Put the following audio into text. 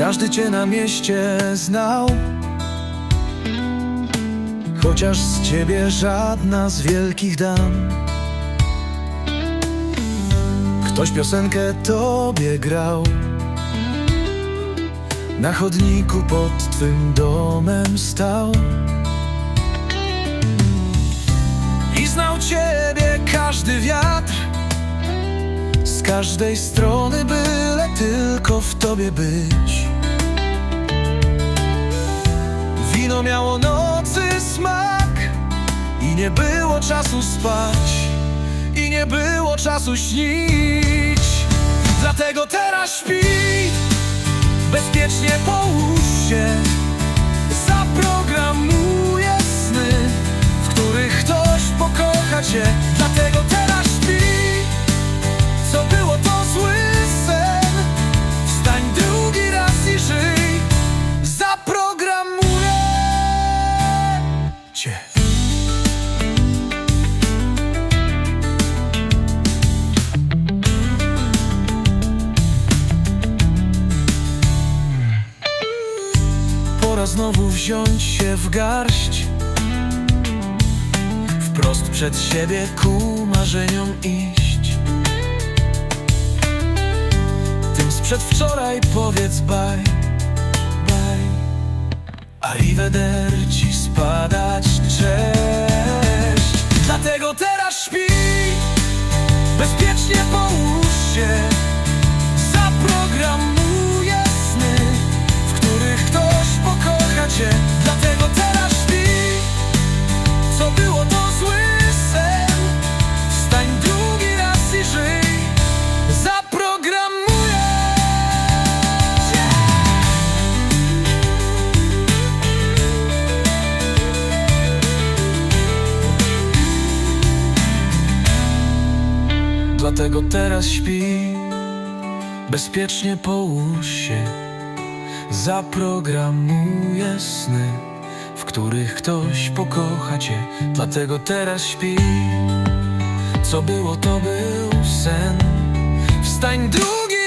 Każdy cię na mieście znał. Chociaż z ciebie żadna z wielkich dam. Ktoś piosenkę tobie grał. Na chodniku pod twym domem stał. I znał ciebie każdy wiatr. Z każdej strony byle tylko w tobie być Miało nocy smak I nie było czasu spać I nie było czasu śnić. Dlatego teraz śpi Bezpiecznie połóż się Zaprogramuję sny W których ktoś pokocha cię znowu wziąć się w garść. Wprost przed siebie ku marzeniom iść. Tym z przedwczoraj powiedz bye, bye. Arrivederci spadać, cześć. Dlatego teraz śpi Bezpiecznie połóż się Dlatego teraz śpi. Bezpiecznie połóż się. Zaprogramuję sny W których ktoś pokocha cię. Dlatego teraz śpi. Co było to był sen. Wstań drugi